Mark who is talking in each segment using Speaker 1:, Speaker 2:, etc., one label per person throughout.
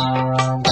Speaker 1: Thank
Speaker 2: you.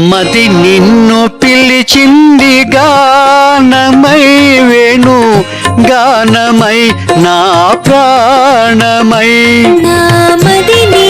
Speaker 2: సమ్మతి నిన్ను పిలిచింది గానమై వేణు గానమై నా ప్రాణమై.
Speaker 1: నామది నిన్ను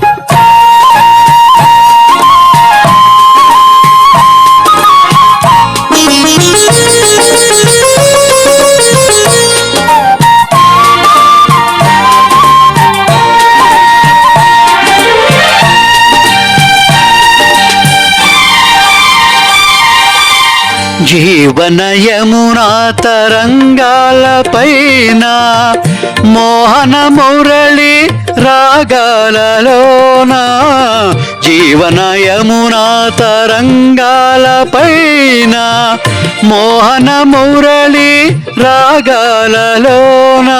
Speaker 2: జీవనయమునా తరంగాలపైన మోహన మురళి రాగాలలోన జీవనయమునా తరంగాలపైన మోహన మురళి రాగాలలోనా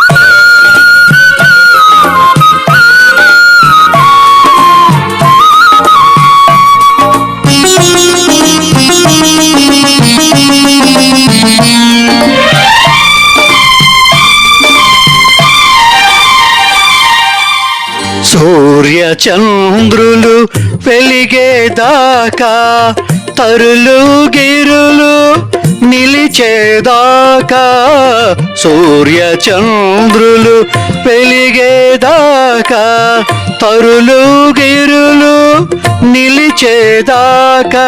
Speaker 2: సూర్య చంద్రులు వెలిగేదాకా తరులు గిరులు నిలిచేదాకా సూర్య చంద్రులు వెలిగేదాకా తరులు గిరులు నిలిచేదాకా.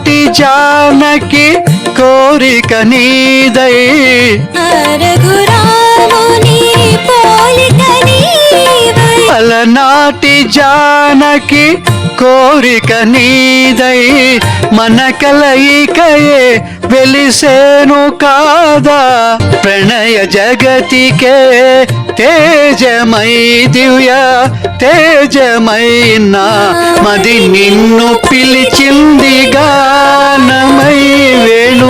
Speaker 2: అలనాటి జానకి కోరిక నీదై.
Speaker 1: రఘురాముని
Speaker 2: అలనాటి జానకి కోరిక నీదై మన కలయికయే వెలిసేను కాదా? ప్రణయ జగతికే తేజమై దివ్య తేజమైన మది నిన్ను పిలిచింది గానమై వేణు